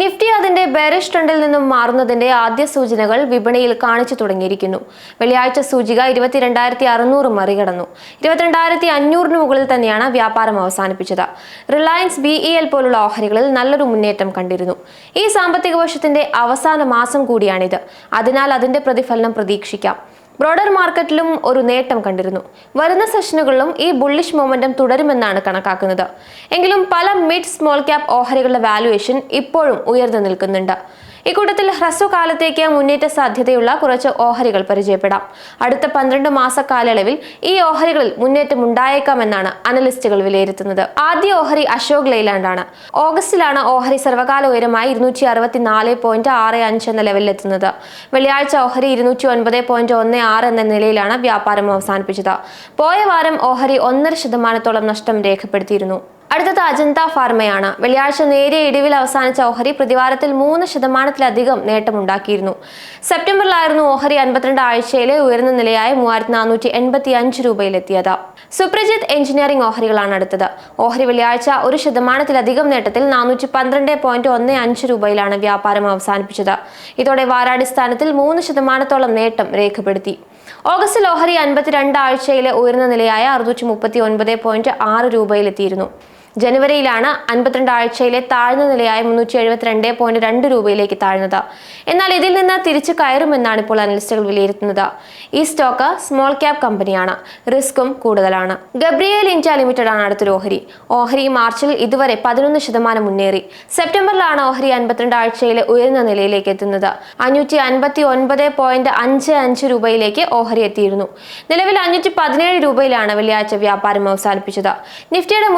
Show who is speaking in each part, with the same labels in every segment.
Speaker 1: Nifty അതിന്റെ bearish ട്രെൻഡിൽ നിന്നും മാറുന്നതിന്റെ ആദ്യ സൂചനകൾ വിപണിയിൽ കാണിച്ചു തുടങ്ങിയിരിക്കുന്നു. വെള്ളിയാഴ്ച സൂചിക ഇരുപത്തിരണ്ടായിരത്തി അറുന്നൂറ് മറികടന്നു. ഇരുപത്തിരണ്ടായിരത്തി അഞ്ഞൂറിന് മുകളിൽ തന്നെയാണ് വ്യാപാരം അവസാനിപ്പിച്ചത്. റിലയൻസ് ബി ഇ എൽ പോലുള്ള ഓഹരികളിൽ നല്ലൊരു മുന്നേറ്റം കണ്ടിരുന്നു. ഈ സാമ്പത്തിക വർഷത്തിന്റെ അവസാന മാസം കൂടിയാണിത്. അതിനാൽ അതിന്റെ പ്രതിഫലനം പ്രതീക്ഷിക്കാം. ബ്രോഡർ മാർക്കറ്റിലും ഒരു നേട്ടം കണ്ടിരുന്നു. വരുന്ന സെഷനുകളിലും ഈ ബുള്ളിഷ് മൊമെന്റം തുടരുമെന്നാണ് കണക്കാക്കുന്നത്. എങ്കിലും പല മിഡ് സ്മോൾ ക്യാപ് ഓഹരികളുടെ വാലുവേഷൻ ഇപ്പോഴും ഉയർന്നു നിൽക്കുന്നുണ്ട്. ഇക്കൂട്ടത്തിൽ ഹ്രസ്വകാലത്തേക്ക് മുന്നേറ്റ സാധ്യതയുള്ള കുറച്ച് ഓഹരികൾ പരിചയപ്പെടാം. അടുത്ത പന്ത്രണ്ട് മാസ കാലയളവിൽ ഈ ഓഹരികളിൽ മുന്നേറ്റം ഉണ്ടായേക്കാമെന്നാണ് അനലിസ്റ്റുകൾ വിലയിരുത്തുന്നത്. ആദ്യ ഓഹരി അശോക് ലെയ്ലാൻഡാണ് ഓഗസ്റ്റിലാണ് ഓഹരി സർവകാല ഉയരമായി ഇരുന്നൂറ്റി അറുപത്തിനാല് പോയിന്റ് ആറ് അഞ്ച് എന്ന ലെവലിലെത്തുന്നത്. വെള്ളിയാഴ്ച ഓഹരി ഇരുന്നൂറ്റി ഒൻപത് പോയിന്റ് ഒന്ന് ആറ് എന്ന നിലയിലാണ് വ്യാപാരം അവസാനിപ്പിച്ചത്. പോയ വാരം ഓഹരി ഒന്നര ശതമാനത്തോളം നഷ്ടം രേഖപ്പെടുത്തിയിരുന്നു. അടുത്തത് അജന്ത ഫാർമയാണ്. വെള്ളിയാഴ്ച നേരിയ ഇടിവിൽ അവസാനിച്ച ഓഹരി പ്രതിവാരത്തിൽ മൂന്ന് ശതമാനത്തിലധികം നേട്ടമുണ്ടാക്കിയിരുന്നു. സെപ്റ്റംബറിലായിരുന്നു ഓഹരി അൻപത്തിരണ്ട് ആഴ്ചയിലെ ഉയർന്ന നിലയായ മൂവായിരത്തി നാനൂറ്റി എൺപത്തി അഞ്ച് രൂപയിലെത്തിയത്. സുപ്രജിത് എഞ്ചിനീയറിംഗ് ഓഹരികളാണ് അടുത്തത് ഓഹരി വെള്ളിയാഴ്ച ഒരു ശതമാനത്തിലധികം നേട്ടത്തിൽ നാനൂറ്റി പന്ത്രണ്ട് പോയിന്റ് ഒന്ന് അഞ്ച് രൂപയിലാണ് വ്യാപാരം അവസാനിപ്പിച്ചത്. ഇതോടെ വാരാടിസ്ഥാനത്തിൽ മൂന്ന് ശതമാനത്തോളം നേട്ടം രേഖപ്പെടുത്തി. ഓഗസ്റ്റിൽ ഓഹരി അൻപത്തിരണ്ട് ആഴ്ചയിലെ ഉയർന്ന നിലയായ അറുന്നൂറ്റി മുപ്പത്തി ഒൻപത് പോയിന്റ് ആറ് രൂപയിലെത്തിയിരുന്നു. ജനുവരിയിലാണ് അൻപത്തിരണ്ട് ആഴ്ചയിലെ താഴ്ന്ന നിലയായ മുന്നൂറ്റി എഴുപത്തിരണ്ട് പോയിന്റ് രണ്ട് രൂപയിലേക്ക് താഴ്ന്നത്. എന്നാൽ ഇതിൽ നിന്ന് തിരിച്ചു കയറുമെന്നാണ് ഇപ്പോൾ അനലിസ്റ്റുകൾ വിലയിരുത്തുന്നത്. ഈ സ്റ്റോക്ക് സ്മോൾ ക്യാപ് കമ്പനിയാണ്. റിസ്ക്കും കൂടുതലാണ്. ഗബ്രിയേൽ ഇന്ത്യ ലിമിറ്റഡ് ആണ് അടുത്തൊരു ഓഹരി. ഓഹരി മാർച്ചിൽ ഇതുവരെ പതിനൊന്ന് ശതമാനം മുന്നേറി. സെപ്റ്റംബറിലാണ് ഓഹരി അൻപത്തിരണ്ട് ആഴ്ചയിലെ ഉയർന്ന നിലയിലേക്ക് എത്തുന്നത്. അഞ്ഞൂറ്റി അൻപത്തി ഒൻപത് പോയിന്റ് അഞ്ച് അഞ്ച് രൂപയിലേക്ക് ഓഹരി എത്തിയിരുന്നു. നിലവിൽ അഞ്ഞൂറ്റി പതിനേഴ് രൂപയിലാണ് വെള്ളിയാഴ്ച വ്യാപാരം അവസാനിപ്പിച്ചത്. നിഫ്റ്റിയുടെ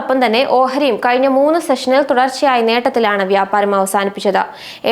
Speaker 1: മുന്നേറ്റത്തിനോടൊപ്പം തന്നെ ഓഹരിയും കഴിഞ്ഞ മൂന്ന് സെഷനിൽ തുടർച്ചയായ നേട്ടത്തിലാണ് വ്യാപാരം അവസാനിപ്പിച്ചത്.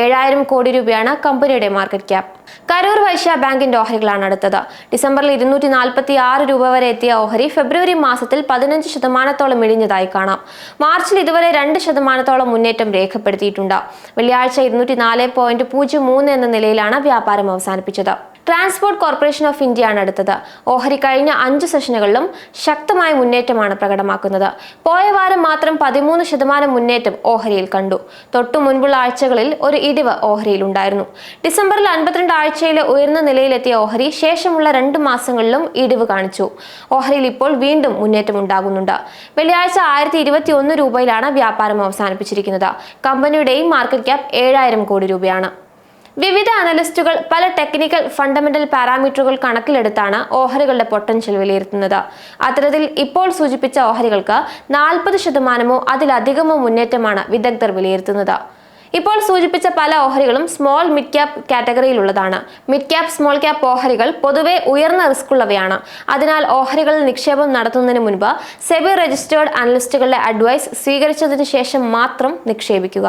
Speaker 1: ഏഴായിരം കോടി രൂപയാണ് കമ്പനിയുടെ മാർക്കറ്റ് ക്യാപ്. കരൂർ വൈശ്യ ബാങ്കിന്റെ ഓഹരികളാണ് അടുത്തത്. ഡിസംബറിൽ ഇരുന്നൂറ്റി നാൽപ്പത്തി ആറ് രൂപ വരെ എത്തിയ ഓഹരി ഫെബ്രുവരി മാസത്തിൽ പതിനഞ്ച് ശതമാനത്തോളം ഇടിഞ്ഞതായി കാണാം. മാർച്ചിൽ ഇതുവരെ രണ്ട് ശതമാനത്തോളം മുന്നേറ്റം രേഖപ്പെടുത്തിയിട്ടുണ്ട്. വെള്ളിയാഴ്ച ഇരുന്നൂറ്റി നാല് പോയിന്റ് പൂജ്യം മൂന്ന് എന്ന നിലയിലാണ് വ്യാപാരം അവസാനിപ്പിച്ചത്. ട്രാൻസ്പോർട്ട് കോർപ്പറേഷൻ ഓഫ് ഇന്ത്യ ആണ് അടുത്തത്. ഓഹരി കഴിഞ്ഞ അഞ്ച് സെഷനുകളിലും ശക്തമായ മുന്നേറ്റമാണ് പ്രകടമാക്കുന്നത്. പോയ വാരം മാത്രം പതിമൂന്ന് ശതമാനം മുന്നേറ്റം ഓഹരിയിൽ കണ്ടു. തൊട്ടു മുൻപുള്ള ആഴ്ചകളിൽ ഒരു ഇടിവ് ഓഹരിയിൽ ഉണ്ടായിരുന്നു. ഡിസംബറിൽ അൻപത്തിരണ്ട് ആഴ്ചയിലെ ഉയർന്ന നിലയിലെത്തിയ ഓഹരി ശേഷമുള്ള രണ്ട് മാസങ്ങളിലും ഇടിവ് കാണിച്ചു. ഓഹരിയിൽ ഇപ്പോൾ വീണ്ടും മുന്നേറ്റം ഉണ്ടാകുന്നുണ്ട്. വെള്ളിയാഴ്ച ആയിരത്തി ഇരുപത്തി ഒന്ന് രൂപയിലാണ് വ്യാപാരം അവസാനിപ്പിച്ചിരിക്കുന്നത്. കമ്പനിയുടെയും മാർക്കറ്റ് ക്യാപ് ഏഴായിരം കോടി രൂപയാണ്. വിവിധ അനലിസ്റ്റുകൾ പല ടെക്നിക്കൽ ഫണ്ടമെന്റൽ പാരാമീറ്ററുകൾ കണക്കിലെടുത്താണ് ഓഹരികളുടെ പൊട്ടൻഷ്യൽ വിലയിരുത്തുന്നത്. അത്തരത്തിൽ ഇപ്പോൾ സൂചിപ്പിച്ച ഓഹരികൾക്ക് നാൽപ്പത് ശതമാനമോ അതിലധികമോ മുന്നേറ്റമാണ് വിദഗ്ധർ വിലയിരുത്തുന്നത്. ഇപ്പോൾ സൂചിപ്പിച്ച പല ഓഹരികളും സ്മോൾ മിഡ് ക്യാപ് കാറ്റഗറിയിലുള്ളതാണ്. മിഡ് ക്യാപ് സ്മോൾ ക്യാപ് ഓഹരികൾ പൊതുവെ ഉയർന്ന റിസ്ക് ഉള്ളവയാണ് അതിനാൽ ഓഹരികളിൽ നിക്ഷേപം നടത്തുന്നതിന് മുൻപ് സെബി രജിസ്റ്റേർഡ് അനലിസ്റ്റുകളുടെ അഡ്വൈസ് സ്വീകരിച്ചതിന് ശേഷം മാത്രം നിക്ഷേപിക്കുക.